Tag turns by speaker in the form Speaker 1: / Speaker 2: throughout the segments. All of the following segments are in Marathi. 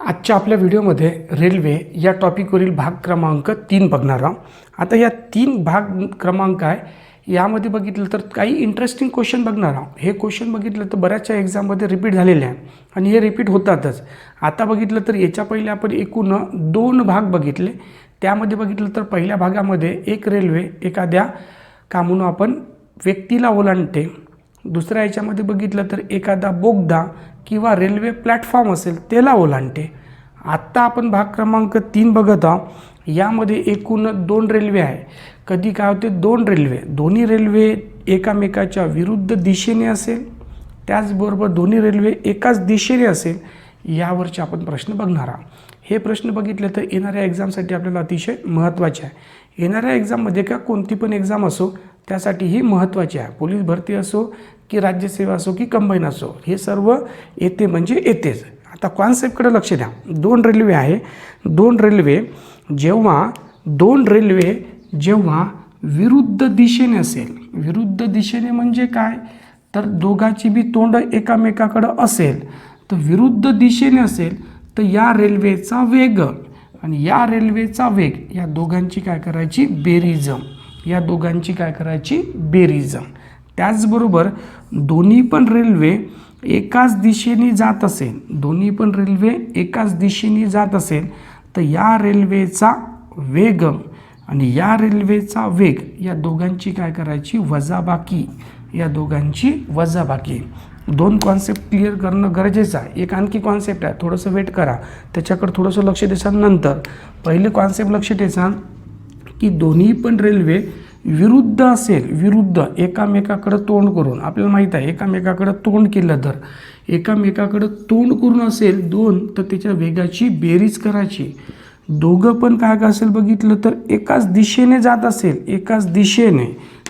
Speaker 1: आजच्या आपल्या व्हिडिओमध्ये रेल्वे या टॉपिकवरील भाग क्रमांक तीन बघणार आहोत. आता या तीन भाग क्रमांक आहे. यामध्ये बघितलं तर काही इंटरेस्टिंग क्वेश्चन बघणार आहोत. हे क्वेश्चन बघितलं तर बऱ्याचशा एक्झाममध्ये रिपीट झालेले आहे आणि हे रिपीट होतातच. आता बघितलं तर याच्या पहिले आपण एकूण दोन भाग बघितले. त्यामध्ये बघितलं तर पहिल्या भागामध्ये एक रेल्वे एखाद्या का म्हणून आपण व्यक्तीला ओलांडते. दुसऱ्या याच्यामध्ये बघितलं तर एखादा बोगदा किंवा रेल्वे प्लॅटफॉर्म असेल त्याला ओलांडते. आत्ता आपण भाग क्रमांक तीन बघत आहोत. यामध्ये एकूण दोन रेल्वे आहे. कधी काय होते? दोन रेल्वे. दोन्ही रेल्वे एकामेकाच्या विरुद्ध दिशेने असेल त्याचबरोबर दोन्ही रेल्वे एकाच दिशेने असेल यावरचे आपण प्रश्न बघणार आहोत. हे प्रश्न बघितले तर येणाऱ्या एक्झामसाठी आपल्याला अतिशय महत्त्वाचे आहे. येणाऱ्या एक्झाममध्ये का कोणती पण एक्झाम असो त्यासाठी ही महत्त्वाची आहे. पोलीस भरती असो की राज्यसेवा असो की कंबाईन असो हे सर्व येते म्हणजे येतेच. आता कॉन्सेप्टकडे लक्ष द्या. दोन रेल्वे आहे. दोन रेल्वे जेव्हा दोन रेल्वे जेव्हा विरुद्ध दिशेने असेल. विरुद्ध दिशेने म्हणजे काय? तर दोघाची बी तोंड एकामेकाकडं असेल. तर विरुद्ध दिशेने असेल तर या रेल्वेचा वेग. आणि या रेल्वेचा वेग या दोघांची काय करायची? बेरिजम या दोघांची काय करायची? बेरीज त्याचबरोबर दोन्ही पण रेल्वे एकाच दिशेने जात असेल दोन्ही पण रेल्वे एकाच दिशेने जात असेल तर या रेल्वेचा वेग आणि या रेल्वेचा वेग या दोघांची काय करायची? वजाबाकी. या दोघांची वजाबाकी. दोन कॉन्सेप्ट क्लिअर करणं गरजेचं आहे. एक आणखी कॉन्सेप्ट आहे. थोडंसं वेट करा. त्याच्याकडे थोडंसं लक्ष देसाल नंतर. पहिले कॉन्सेप्ट लक्ष देसाल की दोन्ही पण रेल्वे विरुद्ध असेल विरुद्ध एकामेकाकडं तोंड करून. आपल्याला माहीत आहे एकामेकाकडं तोंड केलं तर. एकामेकाकडं तोंड करून असेल दोन तर त्याच्या वेगाची बेरीज करायची. दोघं पण काय काय असेल बघितलं तर एकाच दिशेने जात असेल एकाच दिशेने.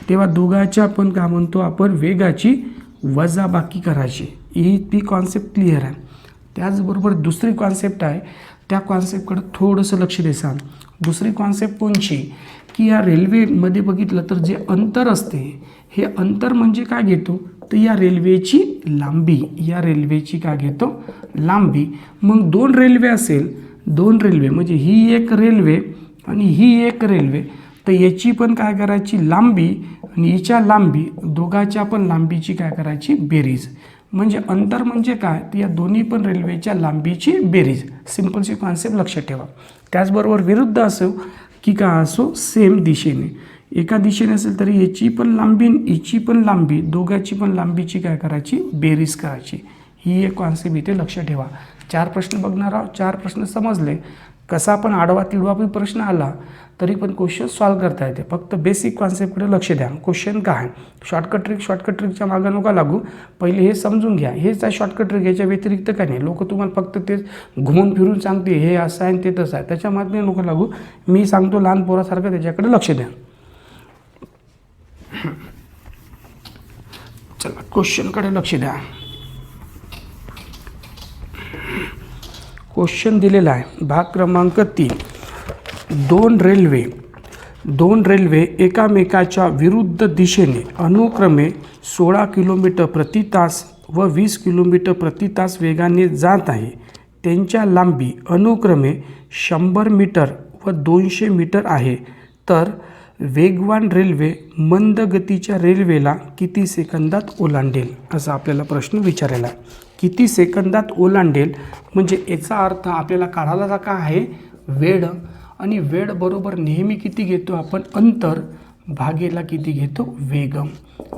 Speaker 1: तेव्हा दोघाच्या पण काय म्हणतो आपण वेगाची वजाबाकी करायची. ही ती कॉन्सेप्ट क्लिअर आहे. त्याचबरोबर दुसरी कॉन्सेप्ट आहे. त्या कॉन्सेप्टकडं थोडंसं लक्ष देसाल दुसरी कॉन्सेप्ट कोणची? की या रेल्वेमध्ये बघितलं तर जे अंतर असते हे अंतर म्हणजे काय घेतो? तर या रेल्वेची लांबी या रेल्वेची काय घेतो? लांबी. मग दोन रेल्वे असेल दोन रेल्वे म्हणजे ही एक रेल्वे आणि ही एक रेल्वे तर याची पण काय करायची? लांबी आणि हिच्या लांबी दोघाच्या पण लांबीची काय करायची? बेरीज. म्हणजे अंतर म्हणजे काय? तर या दोन्ही पण रेल्वेच्या लांबीची बेरीज. सिम्पलची कॉन्सेप्ट लक्षात ठेवा. त्याचबरोबर विरुद्ध असो की काय असो सेम दिशेने. एका दिशेने असेल तरी याची पण लांबी याची हिची पण लांबी दोघाची पण लांबीची काय करायची? बेरीज करायची. ही एक कॉन्सेप्ट इथे लक्ष ठेवा. चार प्रश्न बघणार आहोत. चार प्रश्न समजले. कसा पण आडवा तिडवा पण प्रश्न आला तरी पण क्वेश्चन सॉल्व करता येते. फक्त बेसिक कॉन्सेप्टकडे लक्ष द्या. क्वेश्चन काय? शॉर्टकट ट्रिक शॉर्टकट ट्रिकच्या मागं नका लागू. पहिले हे समजून घ्या. हेच आहे शॉर्टकट ट्रिक याच्या व्यतिरिक्त काय नाही. लोक तुम्हाला फक्त तेच घुमून फिरून सांगते हे असं आहे आणि ते तसं आहे. त्याच्यामागे नको लागू. मी सांगतो लहान पोरासारखं त्याच्याकडे लक्ष द्या. चला क्वेश्चनकडे लक्ष द्या. क्वेश्चन दिलेला आहे. भाग क्रमांक तीन. दोन रेल्वे दोन रेल्वे एकामेकाच्या विरुद्ध दिशेने अनुक्रमे सोळा किलोमीटर प्रति तास व वीस किलोमीटर प्रति तास वेगाने जात आहे. त्यांच्या लांबी अनुक्रमे शंभर मीटर व दोनशे मीटर आहे. तर वेगवान रेल्वे मंद गतीच्या रेल्वेला किती सेकंदात ओलांडेल? असा आपल्याला प्रश्न विचारायला किती सेकंदात ओलांडेल? म्हणजे याचा अर्थ आपल्याला काढायला का आहे? वेळ आणि वेळ बरोबर नेहमी किती घेतो आपण? अंतर भागेला किती घेतो? वेगम.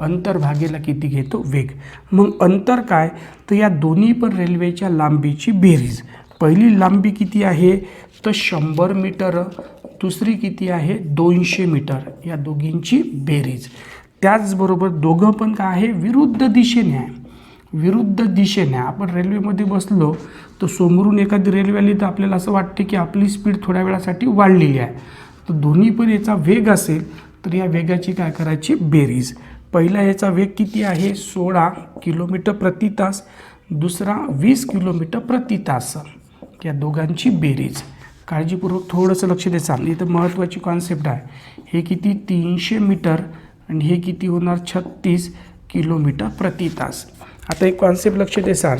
Speaker 1: अंतर भागेला किती घेतो? वेग. मग अंतर काय? तर या दोन्ही पण रेल्वेच्या लांबीची बेरीज. पहिली लांबी किती आहे? तर शंभर मीटर. दुसरी किती आहे? दोनशे मीटर. या दोघींची बेरीज. त्याचबरोबर दोघं पण काय आहे? विरुद्ध दिशेने आहे. विरुद्ध दिशेने आपण रेल्वेमध्ये बसलो तर समोरून एखादी रेल्वे आली तर आपल्याला असं वाटते की आपली स्पीड थोड्या वेळासाठी वाढलेली आहे. तर दोन्ही पण याचा वेग असेल तर या वेगाची काय करायची? बेरीज. पहिला याचा वेग किती आहे? सोळा किलोमीटर प्रति तास. दुसरा वीस किलोमीटर प्रति तास. या दोघांची बेरीज. काळजीपूर्वक थोडंसं लक्ष द्यायचं इथं महत्त्वाची कॉन्सेप्ट आहे. हे किती? तीनशे मीटर. आणि हे किती होणार? छत्तीस किलोमीटर प्रति तास. आता एक कॉन्सेप्ट लक्ष देसाल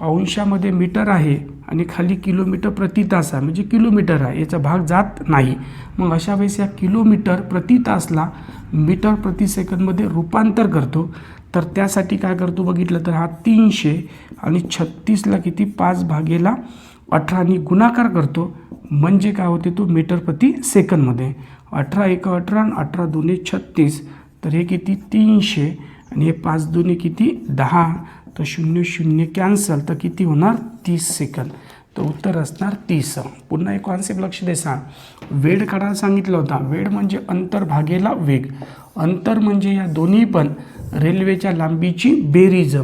Speaker 1: अंशामध्ये मीटर आहे आणि खाली किलोमीटर प्रति तास आहे. म्हणजे किलोमीटर आहे. याचा भाग जात नाही. मग अशा वेळेस या किलोमीटर प्रति तासला मीटर प्रति सेकंदमध्ये रूपांतर करतो. तर त्यासाठी काय करतो बघितलं तर हा तीनशे आणि छत्तीसला किती? पाच भागेला अठराने गुणाकार करतो. म्हणजे काय होते? तो मीटर प्रति सेकंदमध्ये. अठरा एक अठरा आणि अठरा दोन्ही छत्तीस. तर हे किती? तीनशे. आणि हे पाच दोन्ही किती? दहा. तर शून्य शून्य कॅन्सल. तर किती होणार? तीस सेकंद. तर उत्तर असणार तीस. पुन्हा एक कॉन्सेप्ट लक्ष दे सांग. वेळ काढायला सांगितलं होता. वेळ म्हणजे अंतर भागेला वेग. अंतर म्हणजे या दोन्ही पण रेल्वेच्या लांबीची बेरीज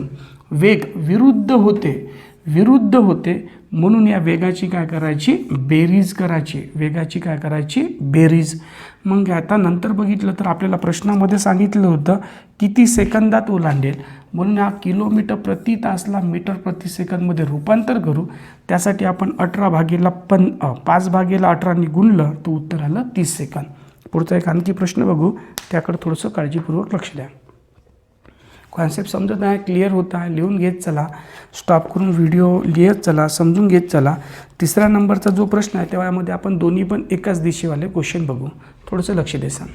Speaker 1: वेग विरुद्ध होते. विरुद्ध होते. म्हणून या वेगाची काय करायची? बेरीज करायची. वेगाची काय करायची? बेरीज. मग आता नंतर बघितलं तर आपल्याला प्रश्नामध्ये सांगितलं होतं किती सेकंदात ओलांडेल? म्हणून हा किलोमीटर प्रति तासला मीटर प्रति सेकंदमध्ये रूपांतर करू. त्यासाठी आपण अठरा भागेला पन पाच भागेला अठराने गुणलं तर उत्तर आलं तीस सेकंद. पुढचा एक आणखी प्रश्न बघू. त्याकडे थोडंसं काळजीपूर्वक लक्ष द्या. कॉन्सेप्ट समजत आहे क्लिअर होत आहे लिहून घेत चला स्टॉप करून व्हिडिओ लिहत चला समजून घेत चला. तिसऱ्या नंबरचा जो प्रश्न आहे तेव्हा यामध्ये आपण दोन्ही पण एकाच दिशेवाले क्वेश्चन बघू. थोडंसं लक्ष दे सांग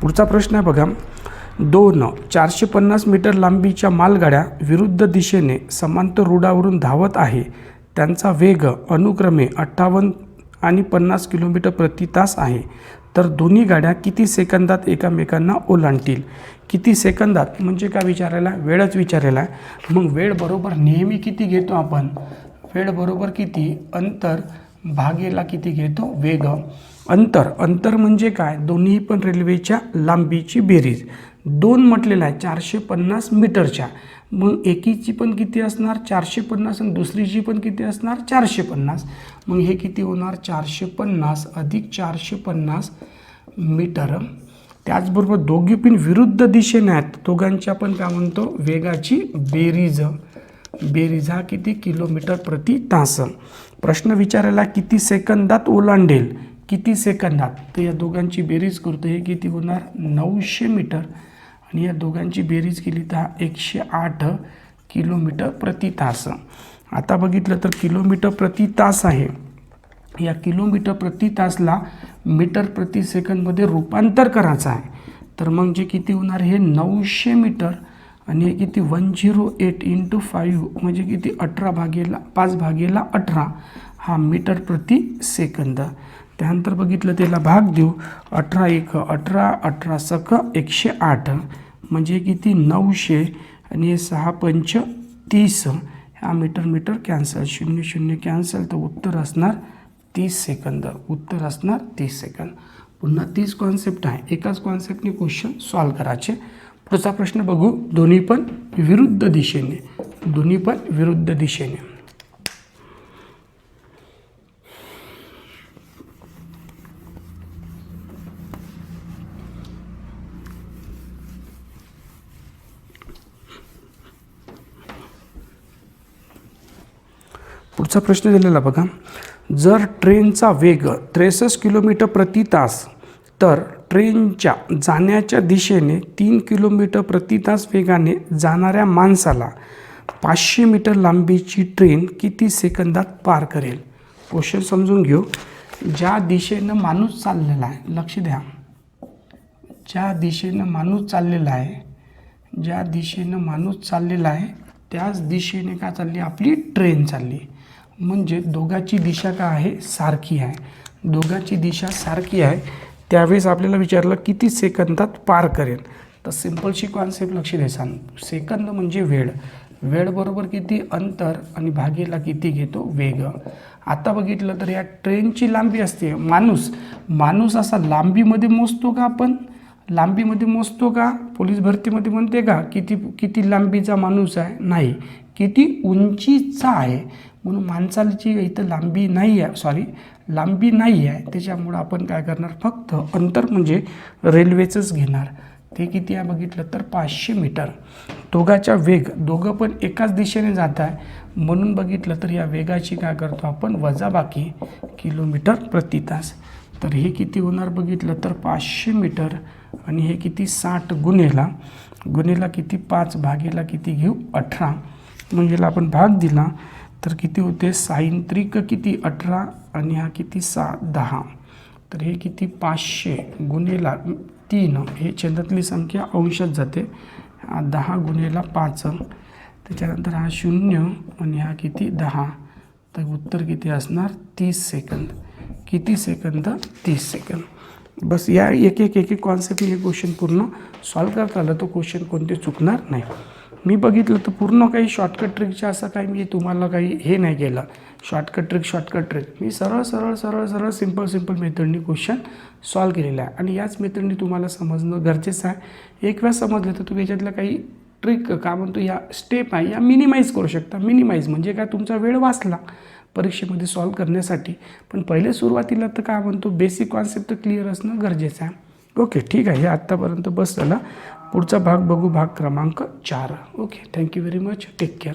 Speaker 1: पुढचा प्रश्न आहे बघा. दोन चारशे पन्नास मीटर लांबीच्या मालगाड्या विरुद्ध दिशेने समांतर रुडावरून धावत आहे. त्यांचा वेग अनुक्रमे अठ्ठावन्न आणि पन्नास किलोमीटर प्रति तास आहे. तर दोन्ही गाड्या किती सेकंदात एकमेकांना ओलांडतील? किती सेकंदात? म्हणजे काय विचारायला? वेळच विचारायला. आहे मग वेळ बरोबर नेहमी किती घेतो आपण? वेळ बरोबर किती? अंतर भागेला किती घेतो? वेग. अंतर. अंतर म्हणजे काय? दोन्ही पण रेल्वेच्या लांबीची बेरीज. दोन म्हटलेलं आहे चारशे पन्नास मीटरच्या. मग एकीची पण किती असणार? चारशे पन्नास आणि दुसरीची पण किती असणार? चारशे पन्नास. मग हे किती होणार? चारशे पन्नास अधिक चारशे पन्नास मीटर. त्याचबरोबर दोघी पण विरुद्ध दिशेने आहेत. दोघांच्या पण काय म्हणतो? वेगाची बेरीज. बेरीज हा किती? किलोमीटर प्रति तास. प्रश्न विचारायला किती सेकंदात ओलांडेल? किती सेकंदात? तर या दोघांची बेरीज करतो. हे किती होणार? नऊशे मीटर. आणि या दोघांची बेरीज केली तर हा एकशे आठ किलोमीटर प्रति तास. आता बघितलं तर किलोमीटर प्रति तास आहे. या किलोमीटर प्रति तासला मीटर प्रति सेकंदमध्ये रूपांतर करायचं आहे. तर मग जे किती होणार हे नऊशे मीटर. आणि हे किती? One zero eight into five म्हणजे किती? अठरा भागेला पाच भागेला अठरा हा मीटर प्रति सेकंद. त्यानंतर बघितलं त्याला भाग देऊ. अठरा एक अठरा अठरा सक एकशे आठ. म्हणजे किती? नऊशे आणि हे सहा पंच तीस. हा मीटर मीटर कॅन्सल. शून्य शून्य कॅन्सल. तर उत्तर असणार तीस सेकंद. उत्तर असणार तीस सेकंद. पुन्हा तीस कॉन्सेप्ट आहे. एकाच कॉन्सेप्टने क्वेश्चन सॉल्व करायचे. पुढचा प्रश्न बघू. दोन्ही पण विरुद्ध दिशेने. दोन्ही पण विरुद्ध दिशेने. पुढचा प्रश्न दिलेला बघा. जर ट्रेनचा वेग त्रेसष्ट किलोमीटर प्रति तास तर ट्रेनच्या जाण्याच्या दिशेने तीन किलोमीटर प्रति तास वेगाने जाणाऱ्या माणसाला पाचशे मीटर लांबीची ट्रेन किती सेकंदात पार करेल? क्वेश्चन समजून घेऊ. ज्या दिशेनं माणूस चाललेला आहे लक्ष द्या. ज्या दिशेनं माणूस चाललेला आहे ज्या दिशेनं माणूस चाललेला आहे त्याच दिशेने काय चालली? आपली ट्रेन चालली. म्हणजे दोघाची दिशा काय आहे? सारखी आहे. दोघाची दिशा सारखी आहे. त्यावेळेस आपल्याला विचारलं किती सेकंदात पार करेल? तर सिम्पलशी कॉन्सेप्ट लक्ष द्या सांग सेकंद म्हणजे वेळ. वेळबरोबर किती? अंतर आणि भागेला किती घेतो? वेग. आता बघितलं तर या ट्रेनची लांबी असते. माणूस. माणूस असा लांबीमध्ये मोजतो का आपण? लांबीमध्ये मोजतो का? पोलीस भरतीमध्ये म्हणते का किती किती लांबीचा माणूस आहे? नाही. किती उंचीचा आहे? म्हणून माणसाची इथं लांबी नाही आहे सॉरी लांबी नाही आहे. त्याच्यामुळं आपण काय करणार? फक्त अंतर म्हणजे रेल्वेचंच घेणार. ते किती आहे बघितलं तर पाचशे मीटर दोघाच्या वेग दोघं पण एकाच दिशेने जात आहे. म्हणून बघितलं तर या वेगाची काय करतो आपण? वजाबाकी किलोमीटर प्रति तास. तर हे किती होणार बघितलं तर पाचशे मीटर आणि हे किती? साठ गुन्हेला गुन्हेला किती? पाच. भागेला किती घेऊ? अठरा. म्हणजे आपण भाग दिला. तर किती होते? साईन त्रिक किती? अठरा आणि हा किती? सा दहा. तर हे किती? पाचशे गुन्हेला तीन. हे छंदातली संख्या अंशात जाते. हा दहा गुन्हेला पाच. त्याच्यानंतर हा शून्य आणि हा किती? दहा. तर उत्तर किती असणार? तीस सेकंद. किती सेकंद? तीस सेकंद. बस या एक एक एक एक कॉन्सेप्टने हे क्वेश्चन पूर्ण सॉल्व करता आलं तो क्वेश्चन कोणते चुकणार नाही. मी बघितलं तर पूर्ण काही शॉर्टकट ट्रिकच्या असं काही मी तुम्हाला काही हे नाही केलं. शॉर्टकट ट्रिक शॉर्टकट ट्रिक मी सरळ सरळ सरळ सरळ सिंपल सिंपल मेथडनी क्वेश्चन सॉल्व केलेला आहे. आणि याच मेथडनी तुम्हाला समजणं गरजेचं आहे. एक वेळा समजलं तर तुम्ही याच्यातलं काही ट्रिक का म्हणतो या स्टेप आहे या मिनिमाइज करू शकता. मिनिमाइज म्हणजे काय? तुमचा वेळ वाचला परीक्षेमध्ये सॉल्व करण्यासाठी. पण पहिले सुरुवातीला तर काय म्हणतो बेसिक कॉन्सेप्ट तर क्लिअर असणं गरजेचं आहे. ओके ठीक आहे. हे आत्तापर्यंत बस झाला पुढचा भाग बघू भाग क्रमांक चार. Okay thank you very much take care